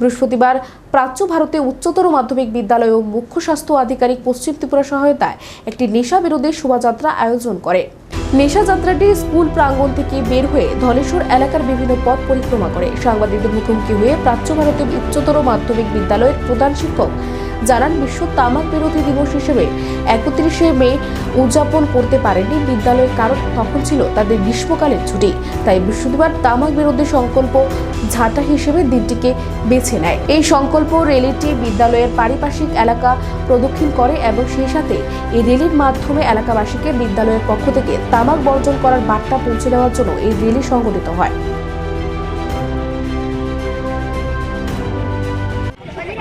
বৃহস্পতিবার প্রাচ্য ভারতে উচ্চতর মাধ্যমিক বিদ্যালয় ও মুখ্য স্বাস্থ্য আধিকারিক পশ্চিম ত্রিপুরা সহায়তায় একটি নেশা বিরোধী শোভাযাত্রা আয়োজন করে। নেশা যাত্রাটি স্কুল প্রাঙ্গণ থেকে বের হয়ে ধলেশ্বর এলাকার বিভিন্ন পথ পরিক্রমা করে। সাংবাদিকদের মুখোমুখি হয়ে প্রাচ্য ভারতের উচ্চতর মাধ্যমিক বিদ্যালয়ের প্রধান শিক্ষক জানান বিশ্ব তামাক বিরোধী দিবস হিসেবে একত্রিশে মে উদযাপন করতে পারেনি বিদ্যালয়ের কারণ। তখন ছিল তাদের গ্রীষ্মকালের ছুটি। তাই বৃহস্পতিবার তামাক বিরোধী সংকল্প ঝাঁটা হিসেবে দিনটিকে বেছে নেয়। এই সংকল্প রেলিটি বিদ্যালয়ের পারিপার্শ্বিক এলাকা প্রদক্ষিণ করে এবং সেই সাথে এই রেলির মাধ্যমে এলাকাবাসীকে বিদ্যালয়ের পক্ষ থেকে তামাক বর্জন করার বার্তা পৌঁছে দেওয়ার জন্য এই রেলি সংগঠিত হয়।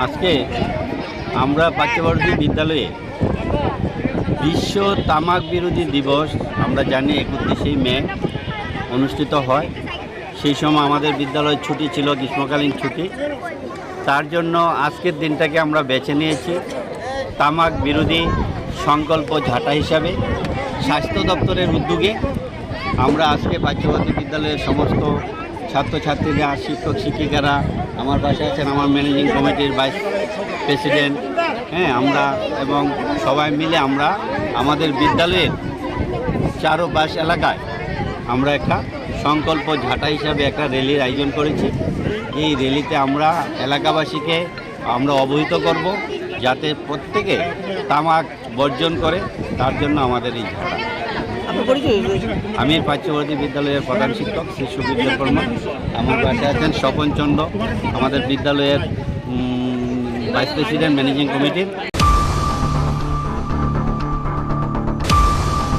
আজকে আমরা পাঠ্যবর্তী বিদ্যালয়ে বিশ্ব তামাক বিরোধী দিবস আমরা জানি একত্রিশে মে অনুষ্ঠিত হয়। সেই সময় আমাদের বিদ্যালয় ছুটি ছিল গ্রীষ্মকালীন ছুটি। তার জন্য আজকের দিনটাকে আমরা বেছে নিয়েছি তামাক বিরোধী সংকল্প ঝাঁটা হিসাবে। স্বাস্থ্য দপ্তরের উদ্যোগে আমরা আজকে পাঠ্যবর্তী বিদ্যালয়ের সমস্ত ছাত্রছাত্রীরা, শিক্ষক, শিক্ষিকারা আমার পাশে আছেন আমার ম্যানেজিং কমিটির ভাইস প্রেসিডেন্ট হ্যাঁ আমরা এবং সবাই মিলে আমরা আমাদের বিদ্যালয়ের চারোপাশ এলাকায় আমরা একটা সংকল্প ঝাঁটা হিসাবে একটা র্যালির আয়োজন করেছি। এই র্যালিতে আমরা এলাকাবাসীকে আমরা অবহিত করব যাতে প্রত্যেকে তামাক বর্জন করে, তার জন্য আমাদের এই ঝাঁটা। আমি পার্শ্ববর্তী বিদ্যালয়ের প্রধান শিক্ষক শ্রী সুবীর কর্মা আমার পাশে আছেন স্বপন চন্দ্র, আমাদের বিদ্যালয়ের ভাইস প্রেসিডেন্ট ম্যানেজিং কমিটির